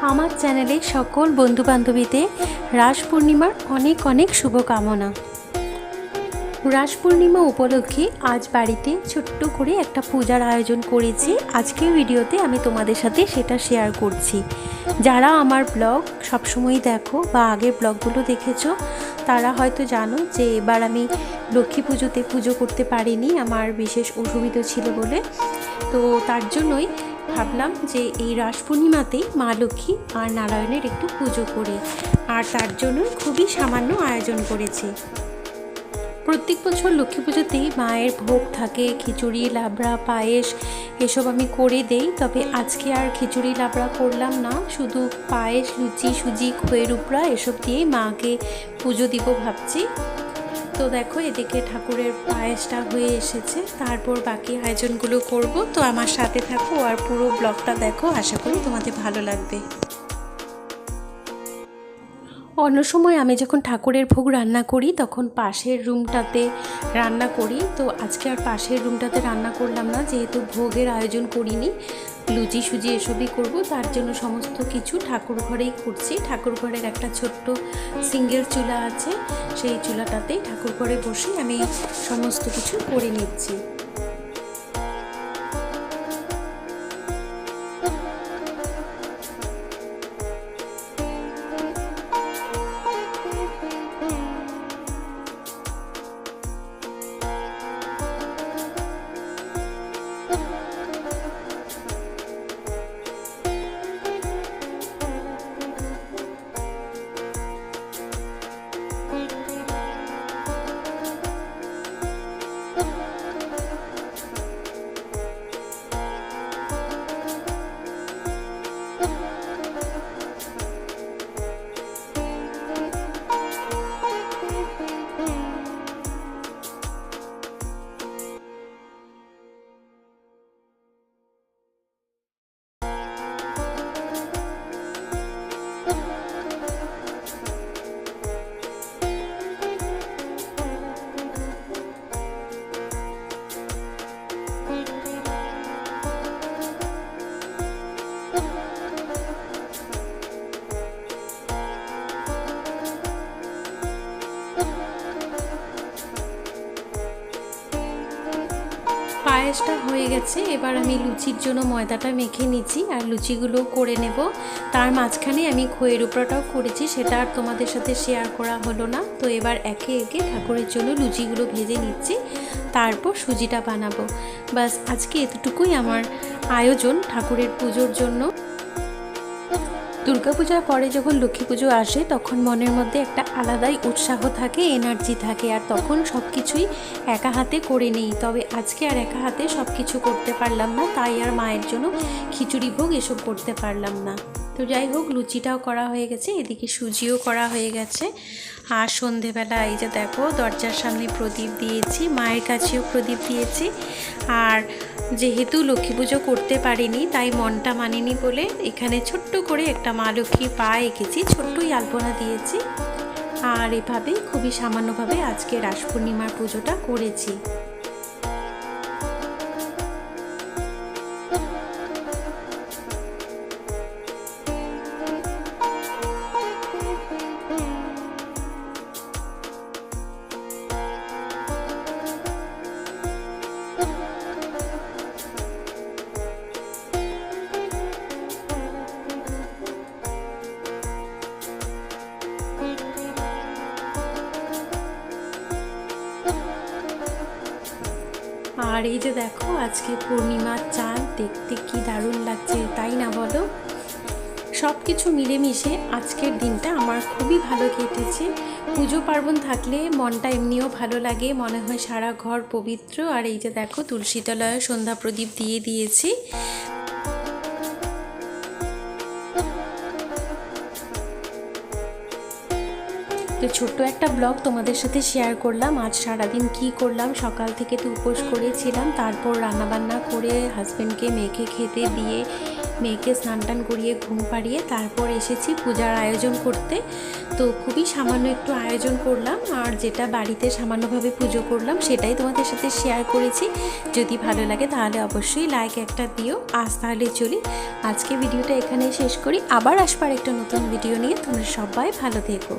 আমার চ্যানেলে সকল বন্ধুবান্ধবীদের রাস পূর্ণিমার অনেক অনেক শুভকামনা। রাস পূর্ণিমা উপলক্ষে আজ বাড়িতে ছোট্ট করে একটা পূজার আয়োজন করেছি। আজকের ভিডিওতে আমি তোমাদের সাথে সেটা শেয়ার করছি। যারা আমার ব্লগ সবসময় দেখো বা আগের ব্লগগুলো দেখেছ, তারা হয়তো জানো যে এবার আমি লক্ষ্মী পুজোতে পুজো করতে পারিনি, আমার বিশেষ অসুবিধা ছিল বলে। তো তার জন্যই ভাবলাম যে এই রাস পূর্ণিমাতেই মা লক্ষ্মী আর নারায়ণের একটু পুজো করি। আর তার জন্য খুবই সামান্য আয়োজন করেছি। প্রত্যেক বছর লক্ষ্মী পুজোতেই মায়ের ভোগ থাকে, খিচুড়ি, লাবড়া, পায়েস এসব আমি করে দেই। তবে আজকে আর খিচুড়ি, লাবড়া করলাম না। শুধু পায়েস, লুচি, সুজি খয়ের উপরা এসব দিয়েই মাকে পুজো দিব ভাবছি। তো দেখো, এদিকে ঠাকুরের পায়েসটা হয়ে এসেছে। তারপর বাকি আয়োজনগুলো করব। তো আমার সাথে থাকো আর পুরো ব্লগটা দেখো। আশা করি তোমাদের ভালো লাগবে। অন্য সময় আমি যখন ঠাকুরের ভোগ রান্না করি, তখন পাশের রুমটাতে রান্না করি। তো আজকে আর পাশের রুমটাতে রান্না করলাম না, যেহেতু ভোগের আয়োজন করিনি, লুচি সুজি এসবই করব। তার জন্য সমস্ত কিছু ঠাকুর ঘরেই করছি। ঠাকুর ঘরের একটা ছোট্ট সিঙ্গেল চুলা আছে, সেই চুলাটাতেই ঠাকুর ঘরে বসে আমি সমস্ত কিছু করে নিচ্ছি। পায়েসটা হয়ে গেছে। এবার আমি লুচির জন্য ময়দাটা মেখে নিচ্ছি আর লুচিগুলো করে নেব। তার মাঝখানে আমি খোয়ের উপরাটাও করেছি, সেটা আর তোমাদের সাথে শেয়ার করা হলো না। তো এবার একে একে ঠাকুরের জন্য লুচিগুলো ভেজে নিচ্ছি, তারপর সুজিটা বানাবো। বাস আজকে এতটুকুই আমার আয়োজন ঠাকুরের পুজোর জন্য। দুর্গাপূজার পরে যখন লক্ষ্মী পুজো আসে, তখন মনের মধ্যে একটা আলাদাই উৎসাহ থাকে এনার্জি থাকে। আর তখন সব কিছুই একা হাতে করে নিই। তবে আজকে আর একা হাতে সব কিছু করতে পারলাম না, তাই আর মায়ের জন্য খিচুড়ি ভোগ এসব করতে পারলাম না। তো যাই হোক, লুচিটাও করা হয়ে গেছে, এদিকে সুজিও করা হয়ে গেছে। আর সন্ধেবেলা এই যে দেখো, দরজার সামনে প্রদীপ দিয়েছি, মায়ের কাছেও প্রদীপ দিয়েছি। আর যেহেতু লক্ষ্মী পুজো করতে পারিনি, তাই মনটা মানেনি বলে এখানে ছোট্ট করে একটা মা লক্ষ্মী পা এঁকেছি, ছোট্টই আলপনা দিয়েছি। আর এভাবেই খুবই সামান্যভাবে আজকে রাস পূর্ণিমার পুজোটা করেছি। আর এই যে দেখো, আজকে পূর্ণিমার চাঁদ, দেখতে কি দারুণ লাগছে, তাই না বলো? সব কিছু মিলেমিশে আজকের দিনটা আমার খুবই ভালো কেটেছে। পুজো পার্বণ থাকলে মনটা এমনিও ভালো লাগে, মনে হয় সারা ঘর পবিত্র। আর এই যে দেখো তুলসীতলায় সন্ধ্যা প্রদীপ দিয়ে দিয়েছি। তো ছোট্ট একটা ব্লগ তোমাদের সাথে শেয়ার করলাম। আজ সারাদিন কি করলাম? সকাল থেকে তো উপোস করেছিলাম। তারপর রান্নাবান্না করে হাজব্যান্ডকে মেখে খেতে দিয়ে মেয়েকে স্নান টান করিয়ে ঘুম পাড়িয়ে তারপর এসেছি পূজার আয়োজন করতে। তো খুবই সামান্য একটু আয়োজন করলাম আর যেটা বাড়িতে সামান্যভাবে পুজো করলাম সেটাই তোমাদের সাথে শেয়ার করেছি। যদি ভালো লাগে তাহলে অবশ্যই লাইক একটা দিও। আজ তাহলে চলি। আজকে ভিডিওটা এখানেই শেষ করি। আবার আসবার একটা নতুন ভিডিও নিয়ে। তোমরা সবাই ভালো থেকো।